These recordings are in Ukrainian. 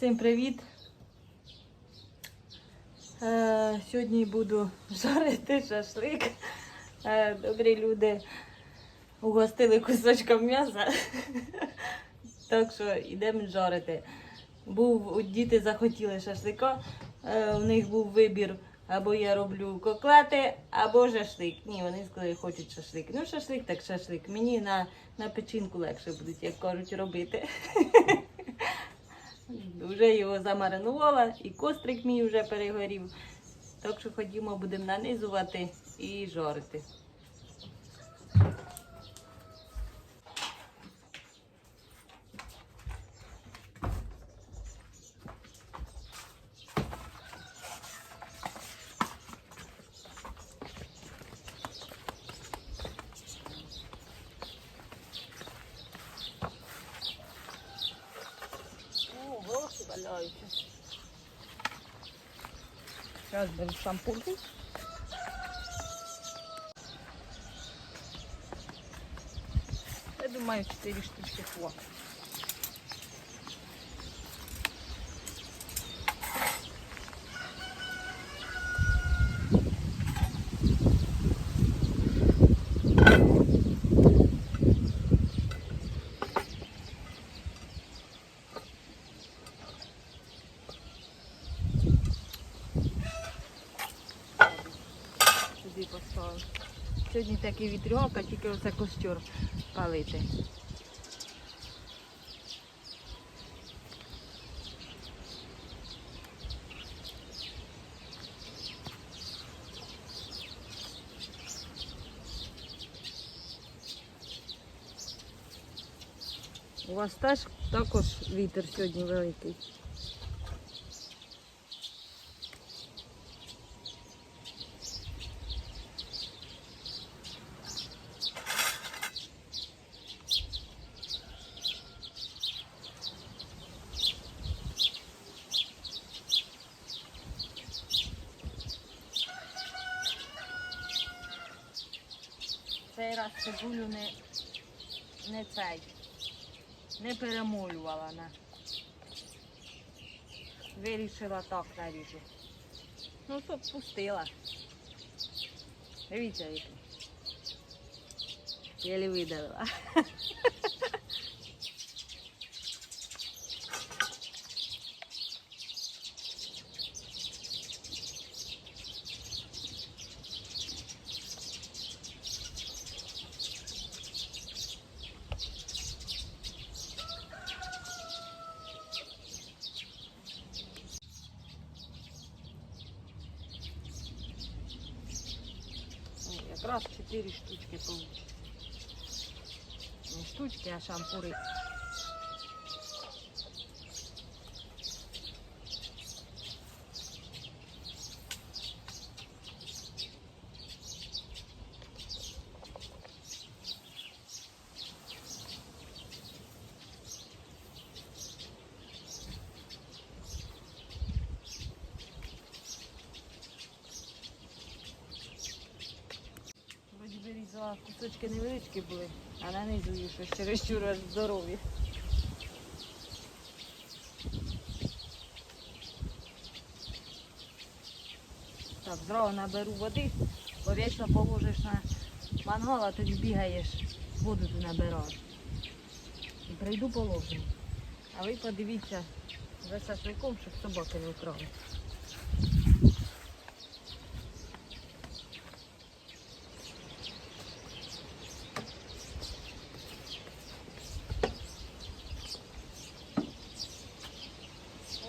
Всім привіт! Е, сьогодні буду жарити шашлик. Е, добрі люди угостили кусочком м'яса. так що йдемо жарити. Був, діти захотіли шашлика. Е, у них був вибір. Або я роблю коклети, або шашлик. Ні, вони сказали, хочуть шашлик. Ну, шашлик так шашлик. Мені на, на печінку легше будуть, як кажуть, робити. Вже його замаринувала, і кострик мій вже перегорів. Так що ходімо, будемо нанизувати і жарити. Зараз. Я думаю, 4 штучки хватить. Сьогодні такий вітрюгак, а тільки оце костюр палити. У вас теж також вітер сьогодні великий. Цей раз цибулю не, не цей, не перемолювала на. Вирішила так наріжу. Ну, щоб пустила. Дивіться, який. Єлі видавила. О, Якраз 4 штучки получится. Не штучки, а шампури. Вроді кусочки невеличкі були, а нанизую щось чересчур здорові. Так, зразу наберу води, бо вічно положиш на мангал, а тоді бігаєш, воду ти набираєш. І прийду положу. А ви подивіться за шашликом, щоб собаки не вкрали.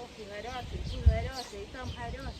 Ох, і гарячий, і тут гарячий, і там гарячий. Все,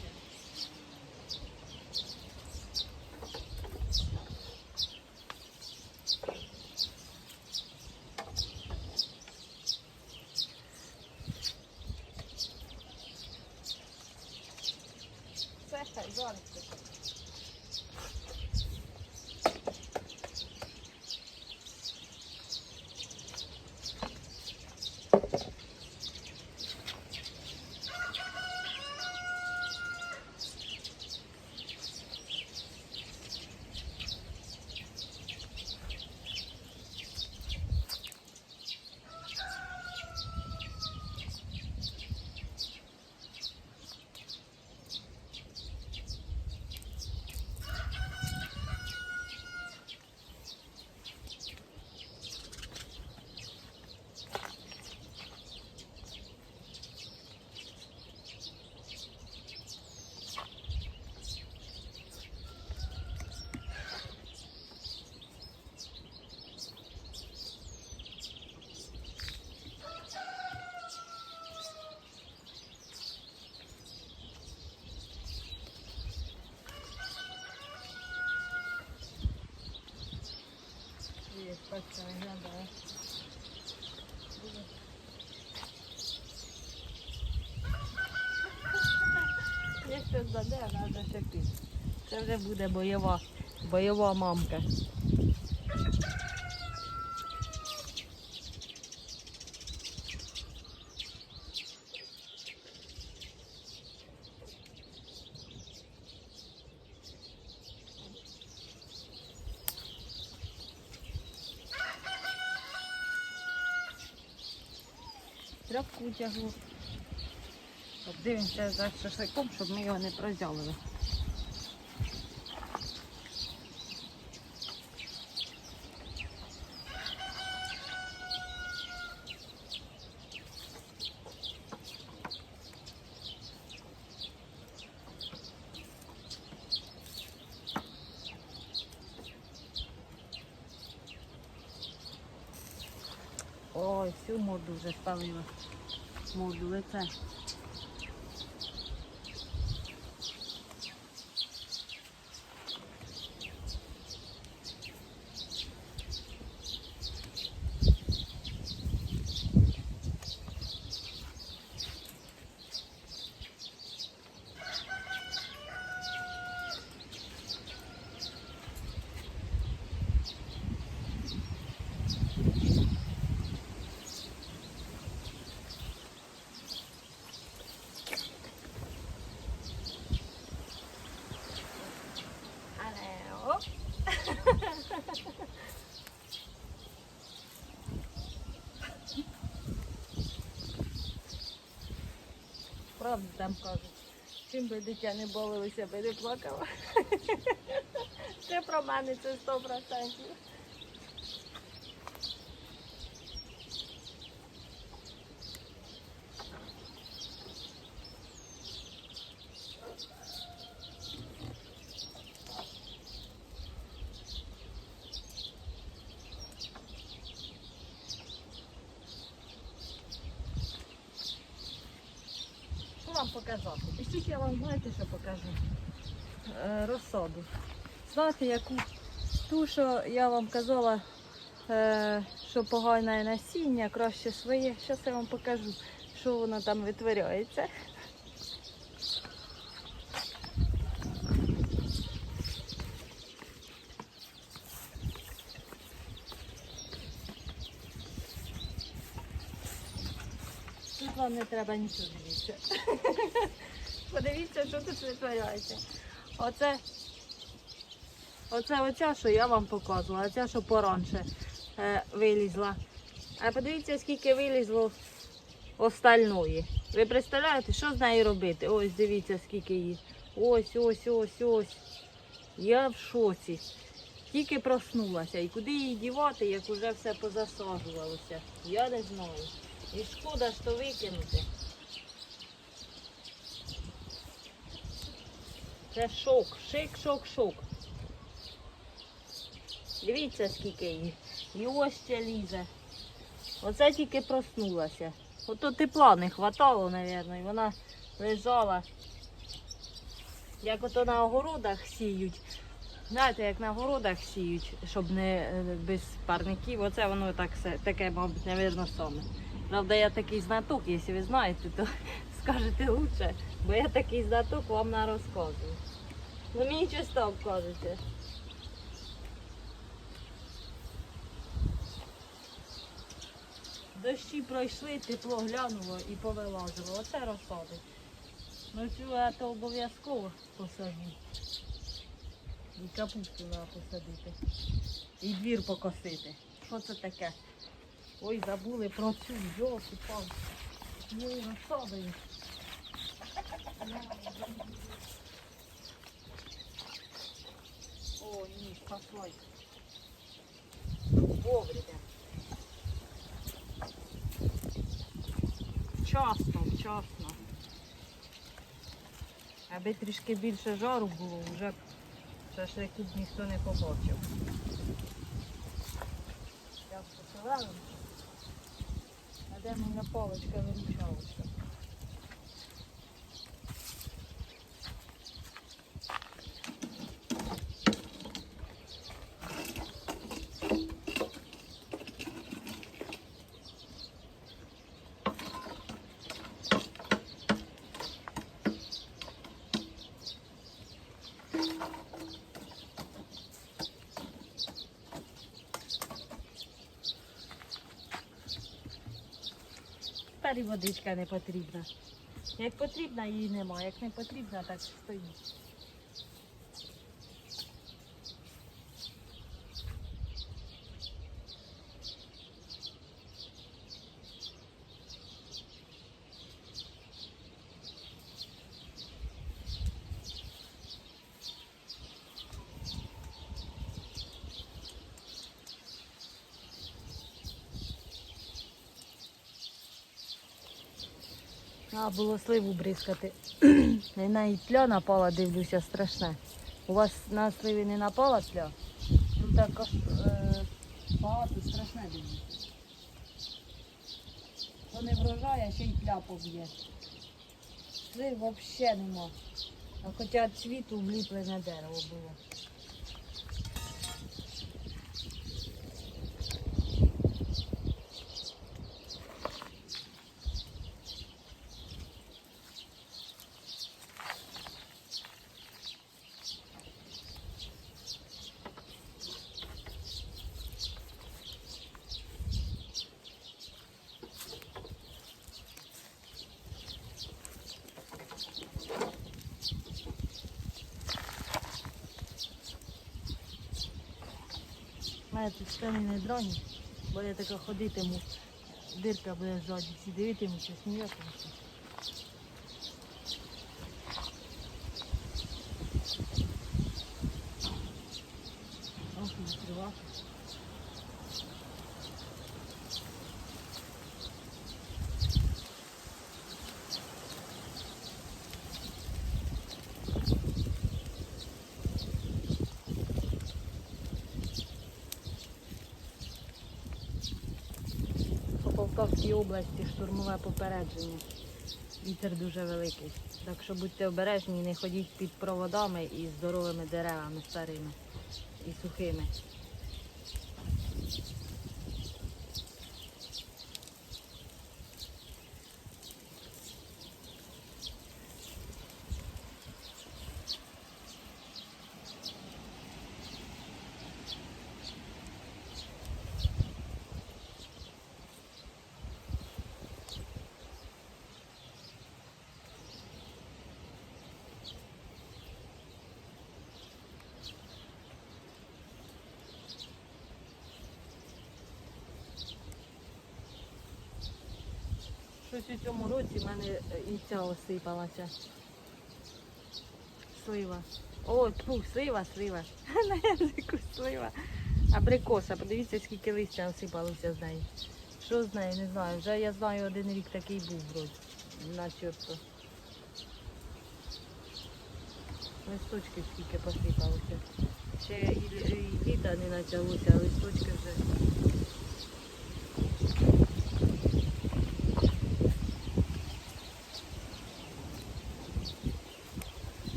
Якщо здаде, треба ще. Це вже буде бойова, бойова мамка. Тряпку тягну. Дивимося за шашликом, щоб ми його не прозялили. Ой, всю морду вже спалила. Морду лице. Там кажуть. Чим би дитя не болилося, би не плакала. Це про мене, це 100%. Показати? Пишіть, я вам знаєте, що покажу. Е, розсаду. Знаєте, яку ту, що я вам казала, е, що погане насіння, краще своє. Зараз я вам покажу, що воно там витворяється. Тут вам не треба нічого дивитися. Подивіться, що тут витворяється. Оце, оце оця, що я вам показувала, оця, що поранше е, вилізла. А подивіться, скільки вилізло остальної. Ви представляєте, що з нею робити? Ось дивіться, скільки її. Ось, ось, ось, ось. Я в шоці. Тільки проснулася. І куди її дівати, як уже все позасаджувалося? Я не знаю. І шкода то викинути. Це шок, шик, шок, шок. Дивіться, скільки її. І ось ще лізе. Оце тільки проснулася. Ото тепла не хватало, мабуть, і вона лежала. Як ото на огородах сіють. Знаєте, як на огородах сіють, щоб не е, без парників. Оце воно так, таке, мабуть, навірно, саме. Правда, я такий знаток, якщо ви знаєте, то скажете лучше, бо я такий знаток вам на розказую. Ну мені чисто кажете. Дощі пройшли, тепло глянуло і повилазило. Оце розсади. Ну цю я то обов'язково посадю. І капусту треба посадити. І двір покосити. Що це таке? Ой, забули про цю жовту палку. Її розсадою. О, ні, постой. Вовремя. Вчасно. Аби трішки більше жару було, вже б шашликів ніхто не побачив. Зараз поселимо. А де моя паличка виручалася? Вікторі водичка не потрібна. Як потрібна, її нема. Як не потрібна, так стоїть. А, було сливу бризкати. Навіть тля напала, дивлюся, страшне. У вас на сливі не напала тля? Тут так е, багато страшне дивлюся. То не а ще й тля поб'є. Слив взагалі нема. А хоча цвіту вліплене дерево було. Штани не дроні, бо я така ходитиму. Дирка буде ззаді, всі дивитимуться, сміятимуться. Штурмове попередження. Вітер дуже великий. Так що будьте обережні не ходіть під проводами і здоровими деревами старими і сухими. Щось у цьому році в мене е, і ця осипалася. Слива. О, тьфу, слива, слива. На язику слива. Абрикоса, подивіться, скільки листя осипалося з неї. Що з нею, не знаю. Вже я знаю, один рік такий був вроді. Начебто. Листочки скільки посипалося. Ще і літа не почалося, а листочки вже.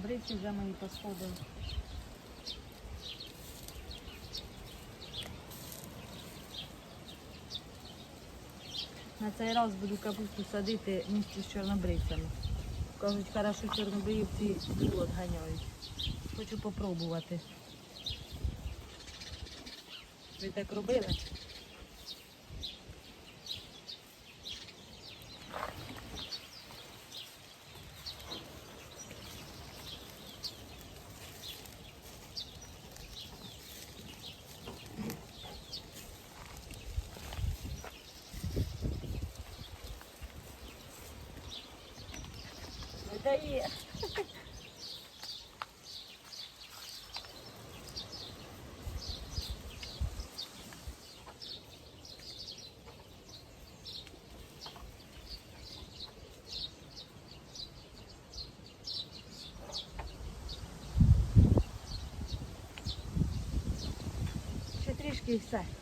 Чорнобривці вже мої посходили. На цей раз буду капусту садити місті з чорнобривцями. Кажуть, хорошо чорнобривці було ганяють. Хочу попробувати. Ви так робили? Ще трішки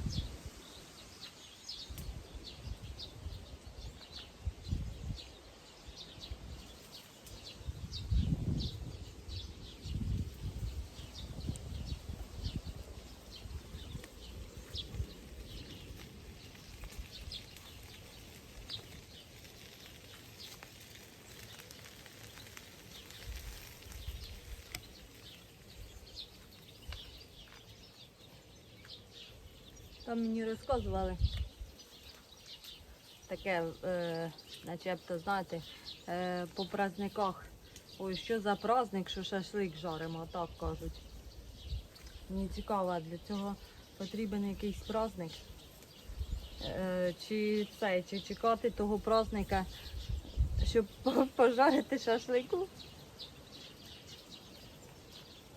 Там мені розказували таке, е, начебто, знаєте, е, по праздниках. Ой, що за праздник, що шашлик жаримо, так кажуть. Мені цікаво, для цього потрібен якийсь праздник. Е, чи це, чи чекати того праздника, щоб пожарити шашлику.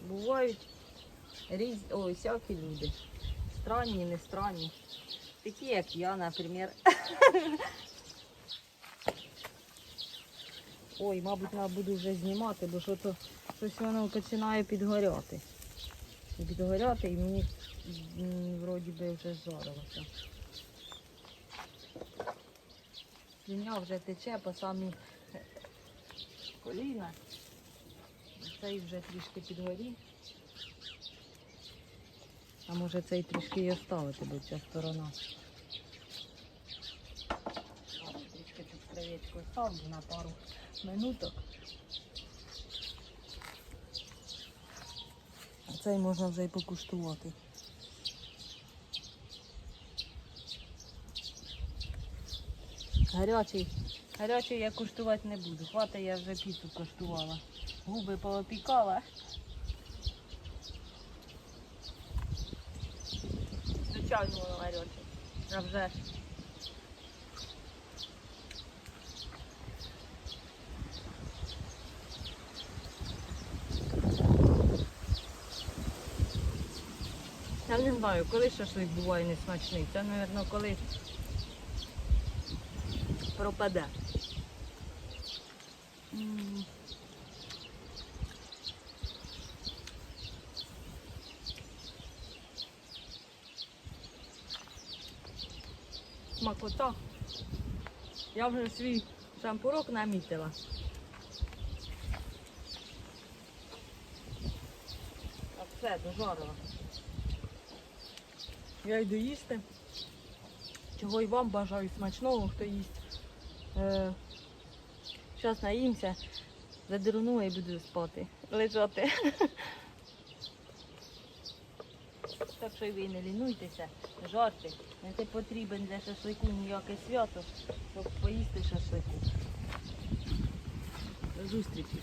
Бувають різ... Ой, всякі люди. Странні, не странні. Такі, як я, наприклад. Ой, мабуть, треба буду вже знімати, бо що то щось воно починає підгоряти. Підгоряти і мені вроді би вже зжарилося. Слюня вже тече по самі коліна. Цей вже трішки підгорів. А може цей трішки і оставити, бо ця сторона. Трішки тут кровечку ставлю на пару минуток. А цей можна вже й покуштувати. Гарячий. Гарячий я куштувати не буду. Хватить я вже піцу коштувала. Губи поопікала. Звичайно гаряче. А вже ж. Я не знаю, коли шашлик буває несмачний. Це, мабуть, коли пропаде. Смакота. Я вже свій шампурок намітила. Так, все, дожарила. Я йду їсти. Чого і вам бажаю смачного, хто їсть. Е, Зараз наїмся, задерну і буду спати, лежати. Так що ви не лінуйтеся, жорти, Не потрібен для шашлику ніяке свято, щоб поїсти шашлику. До зустрічі.